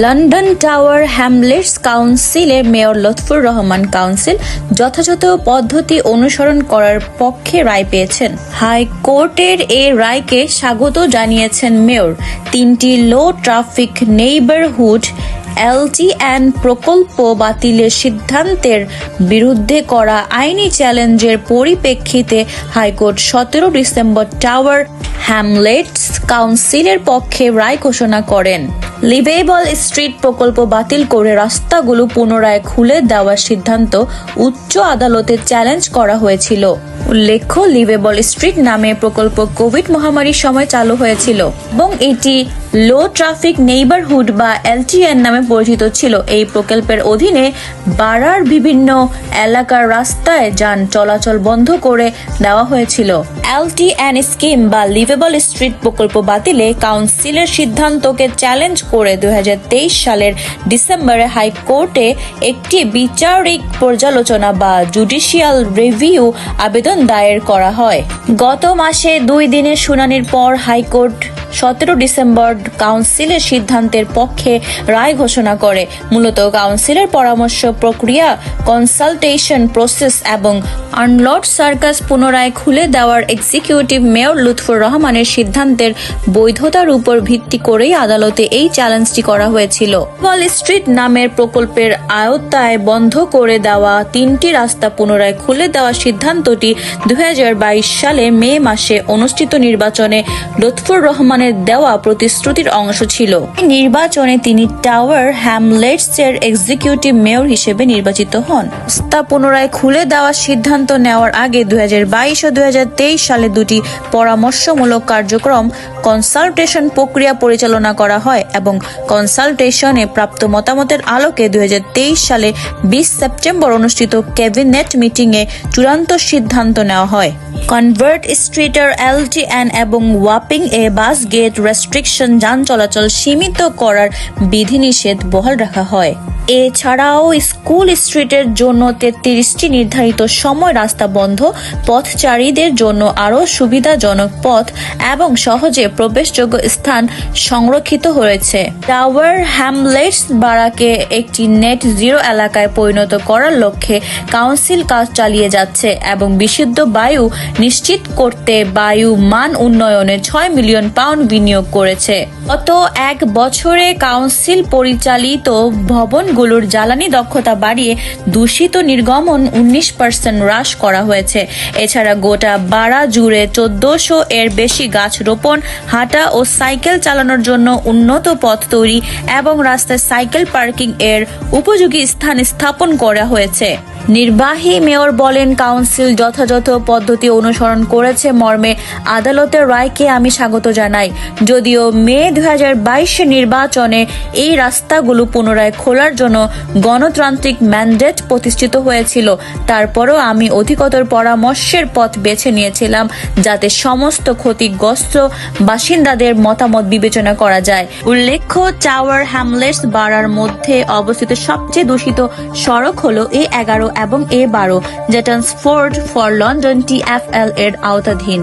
London Tower Hamlets কাউন্সিলের mayor Lutfur Rahman council যথাযথ পদ্ধতি অনুসরণ করার পক্ষে রায় পেয়েছেন। হাইকোর্টের এ রায়কে স্বাগত জানিয়েছেন মেয়র। তিনটি লো ট্রাফিক নেইবারহুড এলটিএন প্রকল্প বাতিলের সিদ্ধান্তের বিরুদ্ধে করা আইনি চ্যালেঞ্জের পরিপ্রেক্ষিতে হাইকোর্ট সতেরো ডিসেম্বর টাওয়ার হ্যামলেটস কাউন্সিলের পক্ষে রায় ঘোষণা করেন। লিভেবল স্ট্রিট প্রকল্প বাতিল করে রাস্তাগুলো পুনরায় খুলে দেওয়ার সিদ্ধান্ত উচ্চ আদালতে চ্যালেঞ্জ করা হয়েছিল। উল্লেখ্য লিভেবল স্ট্রিট নামে প্রকল্প কোভিড মহামারীর সময় চালু হয়েছিল এবং এটি লো ট্রাফিক নেইবারহুড বা এলটিএন নামে পরিচিত ছিল। এই প্রকল্পের অধীনে বাড়ার বিভিন্ন এলাকার রাস্তায় যান চলাচল বন্ধ করে দেওয়া হয়েছিল। এলটিএন স্কিম বা লিভেবল স্ট্রিট প্রকল্প বাতিলে কাউন্সিলের সিদ্ধান্তকে চ্যালেঞ্জ করে দুই হাজার তেইশ সালের ডিসেম্বরে হাইকোর্টে একটি বিচারিক পর্যালোচনা বা জুডিশিয়াল রিভিউ আবেদন দায়ের করা হয়। গত মাসে দুই দিনের শুনানির পর হাইকোর্ট সতেরো ডিসেম্বর কাউন্সিলের সিদ্ধান্তের পক্ষে রায় ঘোষণা করে। মূলত কাউন্সিলের পরামর্শ প্রক্রিয়া, কনসালটেশন প্রসেস এবং আনলট সার্কাস পুনরায় খুলে দেওয়ার এক্সিকিউটিভ মেয়র লুৎফুর রহমানের সিদ্ধান্তের বৈধতার উপর ভিত্তি করেই আদালতে এই চ্যালেঞ্জটি করা হয়েছিল। ওয়াল স্ট্রিট নামের প্রকল্পের আয়ত্তায় বন্ধ করে দেওয়া তিনটি রাস্তা পুনরায় খুলে দেওয়ার সিদ্ধান্তটি দু হাজার বাইশ সালে মে মাসে অনুষ্ঠিত নির্বাচনে লুৎফুর রহমানের দেওয়া প্রতিশ্রুতির অংশ ছিল। নির্বাচনে তিনি টাওয়ার হ্যামলেটস এর এক্সিকিউটিভ মেয়র হিসেবে নির্বাচিত হন। তা পুনরায় খুলে দেওয়ার সিদ্ধান্ত নেওয়ার আগে দুই হাজার বাইশ ও দুই হাজার তেইশ সালে দুটি পরামর্শমূলক কার্যক্রম কনসালটেশন প্রক্রিয়া পরিচালনা করা হয় এবং কনসালটেশনে প্রাপ্ত মতামতের আলোকে দু হাজার তেইশ সালে বিশ সেপ্টেম্বর অনুষ্ঠিত ক্যাবিনেট মিটিংয়ে চূড়ান্ত সিদ্ধান্ত নেওয়া হয়। কনভার্ট স্ট্রিটার এলটিএন এবং ওয়াপিং এ বাস গেট রেস্ট্রিকশন যান চলাচল সীমিত করার বিধিনিষেধ বহাল রাখা হয়। এছাড়াও স্কুল স্ট্রিটের জন্য তেত্রিশটি নির্ধারিত সময় রাস্তা বন্ধ, পথচারীদের জন্য আরও সুবিধাজনক পথ এবং সহজে প্রবেশযোগ্য স্থান সংরক্ষিত হয়েছে। টাওয়ার হ্যামলেটস বারাকে একটি নেট জিরো এলাকায় পরিণত করার লক্ষ্যে কাউন্সিল কাজ চালিয়ে যাচ্ছে এবং বিশুদ্ধ বায়ু নিশ্চিত করতে বায়ু মান উন্নয়নে ছয় মিলিয়ন পাউন্ড বিনিয়োগ করেছে। গত এক বছরে কাউন্সিল পরিচালিত ভবনগুলোর জ্বালানি দক্ষতা বাড়িয়ে দূষিত নির্গমন উনিশ পার্সেন্ট হ্রাস করা হয়েছে। এছাড়া গোটা বাড়া জুড়ে চোদ্দশো এর বেশি গাছ রোপণ হাঁটা ও সাইকেল চালানোর জন্য উন্নত পথ তৈরি এবং রাস্তায় সাইকেল পার্কিং এর উপযোগী স্থান স্থাপন করা হয়েছে। নির্বাহী মেয়র বলেন, কাউন্সিল যথাযথ পদ্ধতি অনুসরণ করেছে। মর্মে আদালতের রায়কে আমি স্বাগত জানাই। যদিও মে দুই নির্বাচনে এই রাস্তাগুলো পুনরায় খোলার জন্য গণতান্ত্রিক ম্যান্ডেট প্রতিষ্ঠিত হয়েছিল, তারপরও আমি অধিকতর পরামর্শের পথ বেছে নিয়েছিলাম যাতে সমস্ত ক্ষতিগ্রস্ত বাসিন্দাদের মতামত বিবেচনা করা যায়। উল্লেখ্য, টাওয়ার হ্যামলেটস বাড়ার মধ্যে অবস্থিত সবচেয়ে দূষিত সড়ক হলো এ এগারো এবং এ বারো যেটা ফোর্ড ফর লন্ডন টিএফএল এর আওতাধীন।